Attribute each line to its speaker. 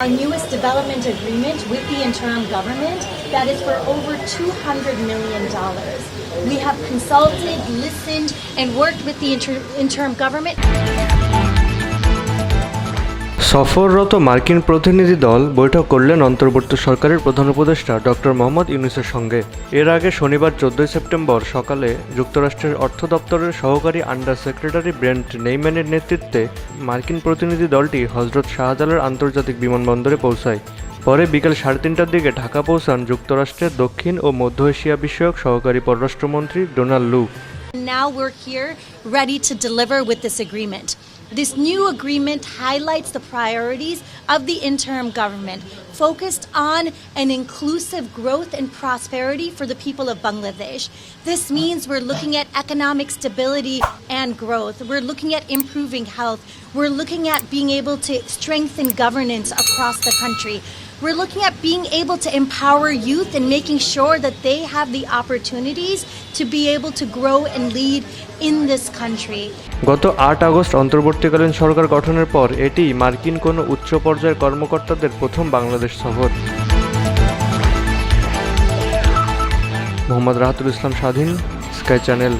Speaker 1: Our newest development agreement with the interim government that is for over $200 million. We have consulted, listened, and worked with the inter- interim government.
Speaker 2: সফররত মার্কিন প্রতিনিধি দল বৈঠক করলেন অন্তর্বর্তী সরকারের প্রধান উপদেষ্টা ডক্টর মোহাম্মদ ইউনুসের সঙ্গে। এর আগে শনিবার চোদ্দই সেপ্টেম্বর সকালে যুক্তরাষ্ট্রের অর্থ দপ্তরের সহকারী আন্ডার সেক্রেটারি ব্রেন্ট নেইম্যানের নেতৃত্বে মার্কিন প্রতিনিধি দলটি হজরত শাহজালাল আন্তর্জাতিক বিমানবন্দরে পৌঁছায়। পরে বিকেল সাড়ে তিনটার দিকে ঢাকা পৌঁছান যুক্তরাষ্ট্রের দক্ষিণ ও মধ্য এশিয়া বিষয়ক সহকারী পররাষ্ট্রমন্ত্রী ডোনাল্ড লু।
Speaker 1: Now we're here ready to deliver with this agreement. This new agreement highlights the priorities of the interim government, focused on an inclusive growth and prosperity for the people of Bangladesh. This means we're looking at economic stability and growth. We're looking at improving health. We're looking at being able to strengthen governance across the country. We're looking at being able to empower youth and making sure that they have the opportunities to be able to grow and lead in this country.
Speaker 2: গত আট August অন্তর্বর্তীকালীন সরকার গঠনের পর এটি মার্কিন কোনো উচ্চ পর্যায়ের কর্মকর্তাদের প্রথম বাংলাদেশ সফর। মোহাম্মদ রাহাতুল ইসলাম স্বাধীন স্কাই চ্যানেল